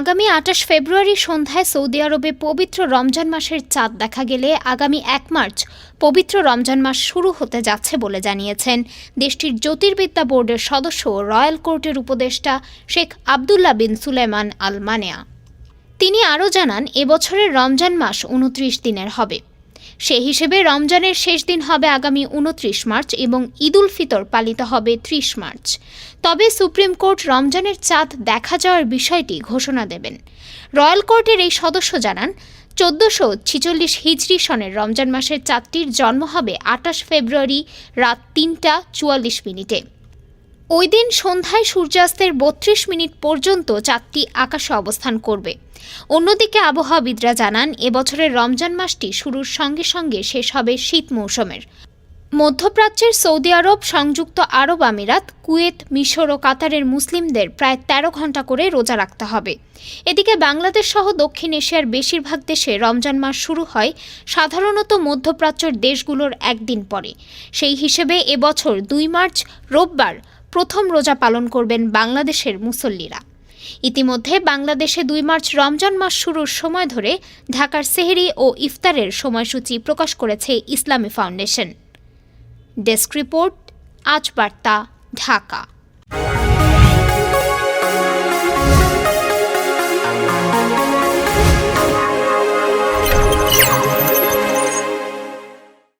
আগামী আঠাশ ফেব্রুয়ারি সন্ধ্যায় সৌদি আরবে পবিত্র রমজান মাসের চাঁদ দেখা গেলে আগামী এক মার্চ পবিত্র রমজান মাস শুরু হতে যাচ্ছে বলে জানিয়েছেন। দেশটির জ্যোতির্বিদ্যা বোর্ডের সদস্য রয়্যাল কোর্টের উপদেষ্টা Sheikh Abdullah bin Sulaiman Al Maneea তিনি আরও জানান এবছরের রমজান মাস উনত্রিশ দিনের হবে। সে হিসেবে রমজানের শেষ দিন হবে আগামী উনত্রিশ মার্চ এবং ঈদুল ফিতর পালিত হবে ত্রিশ মার্চ। তবে সুপ্রিম কোর্ট রমজানের চাঁদ দেখা যাওয়ার বিষয়টি ঘোষণা দেবেন। রয়্যাল কোর্টের এই সদস্য জানান, চোদ্দশো ছিচল্লিশ হিজড়ি সনের রমজান মাসের চাঁদটির জন্ম হবে আটাশ ফেব্রুয়ারি রাত তিনটা চুয়াল্লিশ মিনিটে। ওই দিন সন্ধ্যায় সূর্যাস্তের বত্রিশ মিনিট পর্যন্ত চাঁদটি আকাশে অবস্থান করবে। অন্যদিকে আবহাওয়াবিদরা জানান, এবছরের রমজান মাসটি শুরুর সঙ্গে সঙ্গে শেষ হবে শীত মৌসুমের। মধ্যপ্রাচ্যের সৌদি আরব, সংযুক্ত আরব আমিরাত, কুয়েত, মিশর ও কাতারের মুসলিমদের প্রায় ১৩ ঘণ্টা করে রোজা রাখতে হবে। এদিকে বাংলাদেশ সহ দক্ষিণ এশিয়ার বেশিরভাগ দেশে রমজান মাস শুরু হয় সাধারণত মধ্যপ্রাচ্যের দেশগুলোর একদিন পরে। সেই হিসেবে এবছর দুই মার্চ, রোববার প্রথম রোজা পালন করবেন বাংলাদেশের মুসল্লিরা। ইতিমধ্যে বাংলাদেশে দুই মার্চ রমজান মাস শুরুর সময় ধরে ঢাকার সেহরি ও ইফতারের সময়সূচি প্রকাশ করেছে ইসলামী ফাউন্ডেশন। ডেস্ক রিপোর্ট, আজ বার্তা, ঢাকা।